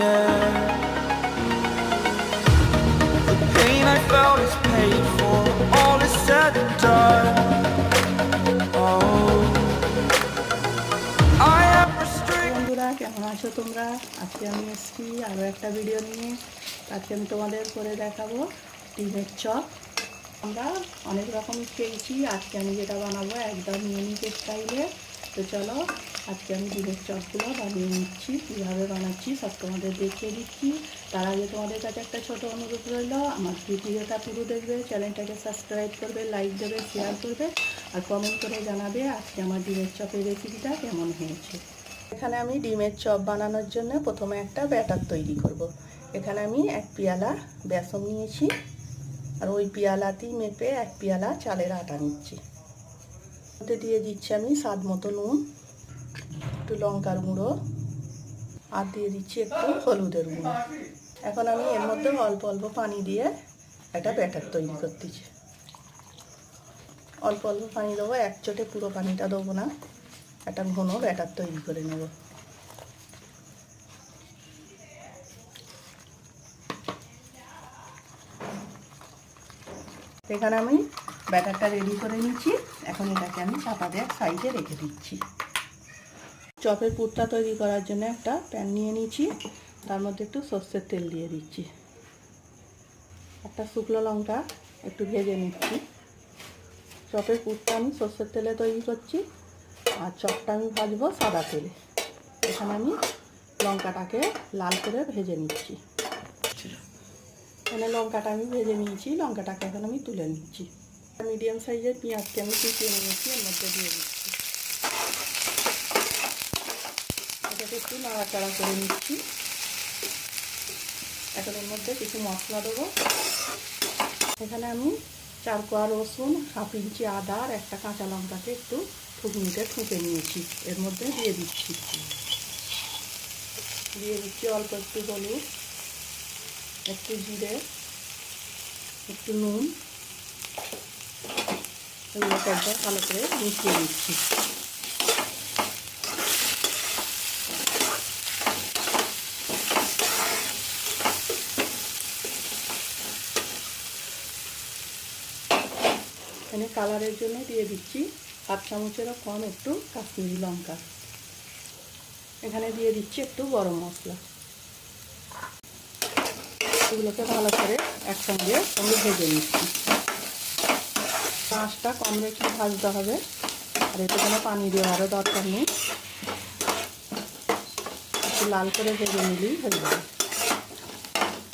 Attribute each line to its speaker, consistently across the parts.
Speaker 1: yeah. The pain I felt is paid for, all is said and done. Oh,
Speaker 2: কেমন আছো তোমরা? আজকে আমি এসেছি আরও একটা ভিডিও নিয়ে। আজকে আমি তোমাদের করে দেখাবো ডিমের চপ। আমরা অনেক রকম খেয়েছি। আজকে আমি যেটা বানাবো একদম ইউনিক স্টাইলে তো চলো আজকে আমি ডিমের চপগুলো বানিয়ে নিচ্ছি, কীভাবে বানাচ্ছি সব তোমাদের দেখিয়ে দিচ্ছি। তার আগে তোমাদের কাছে একটা ছোট অনুরোধ রইল, আমার ভিডিওটা পুরো দেখবে, চ্যানেলটাকে সাবস্ক্রাইব করবে লাইক দেবে শেয়ার করবে, আর কমেন্ট করে জানাবে আজকে আমার ডিমের চপের রেসিপিটা কেমন হয়েছে। এখানে আমি ডিমের চপ বানানোর জন্য প্রথমে একটা ব্যাটার তৈরি করব। এখানে আমি এক পেয়ালা বেসন নিয়েছি, আর ওই পেয়ালাতেই মেপে এক পেয়ালা চালের আটা নিচ্ছি। ওতে দিয়ে দিচ্ছি আমি স্বাদ মতো নুন। একটু লঙ্কার গুঁড়ো আর দিয়ে দিচ্ছি একটু হলুদের গুঁড়ো। এখন আমি এর মধ্যে অল্প অল্প পানি দিয়ে একটা ব্যাটার তৈরি করতেছি। অল্প অল্প পানি দেবো, এক চোটে পুরো পানিটা দেবো না, একটা ঘন ব্যাটার তৈরি করে নেব। এখানে আমি ব্যাটারটা রেডি করে নিচ্ছি। এখন এটাকে আমি চাপা দিয়ে সাইডে রেখে দিচ্ছি। চপের পুরটা তৈরি করার জন্য একটা প্যান নিয়ে নিয়েছি। তার মধ্যে একটু সর্ষের তেল দিয়ে দিচ্ছি। একটা শুকনো লঙ্কা একটু ভেজে নিচ্ছি। চপের পুরটা আমি সর্ষের তেলে তৈরি করছি আর চপটা আমি ভাজবো সাদা তেলে। এখানে আমি লঙ্কাটাকে লাল করে ভেজে নিচ্ছি। এখানে লঙ্কাটা আমি ভেজে নিয়েছি, লঙ্কাটাকে এখন আমি তুলে নিচ্ছি। মিডিয়াম সাইজের পেঁয়াজকে আমি কুচিয়ে নিয়েছি, এর মধ্যে দিয়ে দিচ্ছি। এটাকে একটু নাড়াচাড়া করে নিচ্ছি। এখন এর মধ্যে কিছু মশলা দেবো। এখানে আমি চার কোয়া রসুন, হাফ ইঞ্চি আদা আর একটা কাঁচা লঙ্কাকে একটু ঠুকনিতে ঠুকে নিয়েছি। এর মধ্যে দিয়ে দিচ্ছি দিয়ে দিচ্ছি অল্প একটু হলুদ, একটু জিরে, একটু নুন। এগুলো ভালো করে মিশিয়ে দিচ্ছি এখানে কালারের জন্য দিয়ে দিচ্ছি। হাফ চামচেরও কম একটু কাশ্মীরি লঙ্কা। এখানে দিয়ে দিচ্ছি একটু গরম মশলা। এগুলোকে ভালো করে একসঙ্গে সঙ্গে ভেজে নিচ্ছি। মাছটা কম রেখে ভাজতে হবে। আর এতে কোনো পানি দেওয়ারও দরকার নেই। একটু লাল করে ভেজে নিলেই হয়ে যাবে।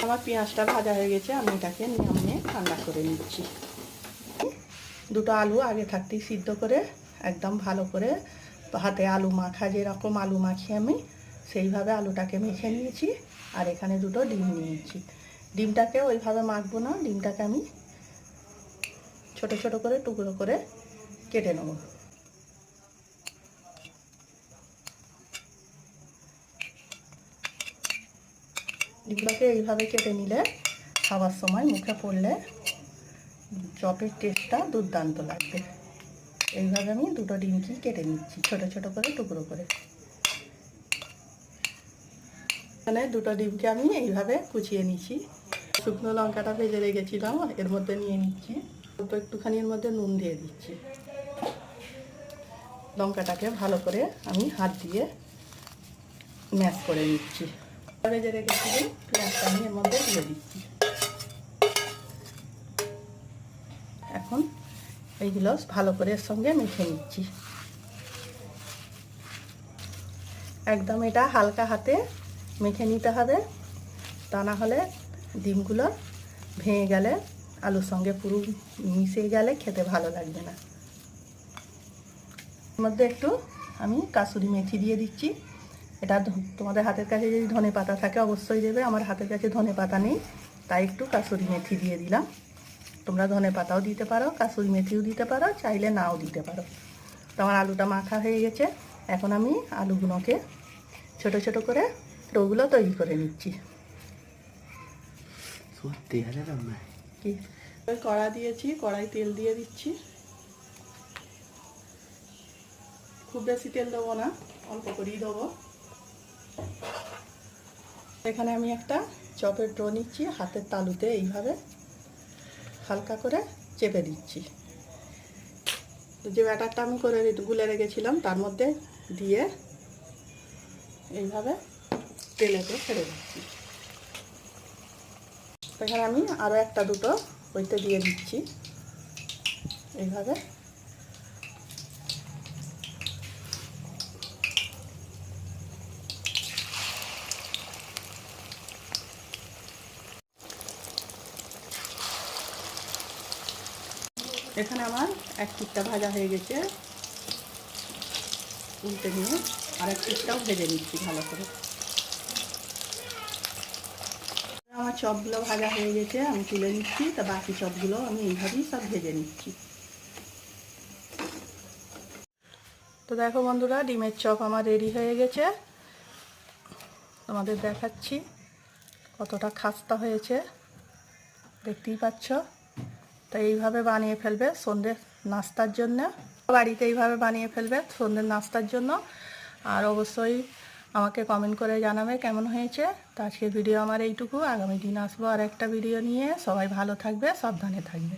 Speaker 2: আমার পেঁয়াজটা ভাজা হয়ে গেছে, আমি এটাকে নিয়ে ঠান্ডা করে নিচ্ছি। দুটো আলু আগে থাকতেই সিদ্ধ করে একদম ভালো করে হাতে আলু মাখা, যেরকম আলু মাখি আমি, সেইভাবে আলুটাকে মেখে নিয়েছি আর এখানে দুটো ডিম নিয়েছি। ডিমটাকে ওইভাবে মাখবো না, ডিমটাকে আমি ছোট ছোট করে টুকরো করে কেটে নেব। ডিমটাকে এইভাবে কেটে নিলে খাবার সময় মুখে পড়লে চপের টেস্টটা দুর্দান্ত লাগবে। এইভাবে আমি দুটো ডিমকি কেটে নিচ্ছি, ছোট ছোট করে, টুকরো করে। এখানে দুটো ডিমকে আমি এইভাবে কুচিয়ে নিচ্ছি। শুকনো লঙ্কাটা ভেজে রেখেছিলাম, এর মধ্যে নিয়ে নিচ্ছি। অল্প একটুখানি এর মধ্যে নুন দিয়ে দিচ্ছি। লঙ্কাটাকে ভালো করে আমি হাত দিয়ে ম্যাশ করে নিচ্ছি। ভেজে রেখেছি পেঁয়াজটা আমি এর মধ্যে দিয়ে দিচ্ছি। এখন এইগুলো ভালো করে এর সঙ্গে মেখে নিচ্ছি। একদম এটা হালকা হাতে মেখে নিতে হবে, তা না হলে ডিমগুলো ভেঙে গেলে আলুর সঙ্গে পুরো মিশে গেলে খেতে ভালো লাগবে না। মধ্যে একটু আমি কাসুরি মেথি দিয়ে দিচ্ছি। এটা তোমাদের হাতের কাছে যদি ধনে পাতা থাকে অবশ্যই দেবে, আমার হাতের কাছে ধনে পাতা নেই, তাই একটু কাসুরি মেথি দিয়ে দিলাম। তোমরা ধনে পাতাও দিতে পারো কাসুরি মেথিও দিতে পারো চাইলে নাও দিতে পারো। তো আমার আলুটা মাখা হয়ে গেছে। এখন আমি আলুগুলোকে ছোট ছোট করে ওগুলো তৈরি করে নিচ্ছি।
Speaker 3: সত্যি
Speaker 2: কি? কড়া দিয়েছি কড়াই তেল দিয়ে দিচ্ছি। খুব বেশি তেল দেবো না অল্প করেই দেবো। এখানে আমি একটা চপের ড্রো নিচ্ছি হাতের তালুতে এইভাবে। হালকা করে চেপে দিচ্ছি। যে ব্যাটারটা আমি করে গুলে রেখেছিলাম, তার মধ্যে দিয়ে এইভাবে তেলেতে ছেড়ে দিচ্ছি। এখানে আমি আরও একটা দুটো ওইতে দিয়ে দিচ্ছি। এইভাবে এখানে আমার এক পিঠটা ভাজা হয়ে গেছে। উল্টে নিয়ে আর এক পিঠটাও ভেজে নিচ্ছি ভালো করে। আমার চপগুলো ভাজা হয়ে গেছে, আমি তুলে নিচ্ছি, তা বাকি চপগুলো আমি এইভাবেই সব ভেজে নিচ্ছি। তো দেখো বন্ধুরা, ডিমের চপ আমার রেডি হয়ে গেছে। তোমাদের দেখাচ্ছি কতটা খাস্তা হয়েছে। দেখতেই পাচ্ছ। তো এইভাবে বানিয়ে ফেলবে সন্ধ্যের নাস্তার জন্য। বাড়িতে এইভাবে বানিয়ে ফেলবে সন্ধ্যের নাস্তার জন্য। আর অবশ্যই আমাকে কমেন্ট করে জানাবে কেমন হয়েছে। তো আজকের ভিডিও আমার এইটুকু। আগামী দিন আসব আর একটা ভিডিও নিয়ে। সবাই ভালো থাকবে, সাবধানে থাকবে।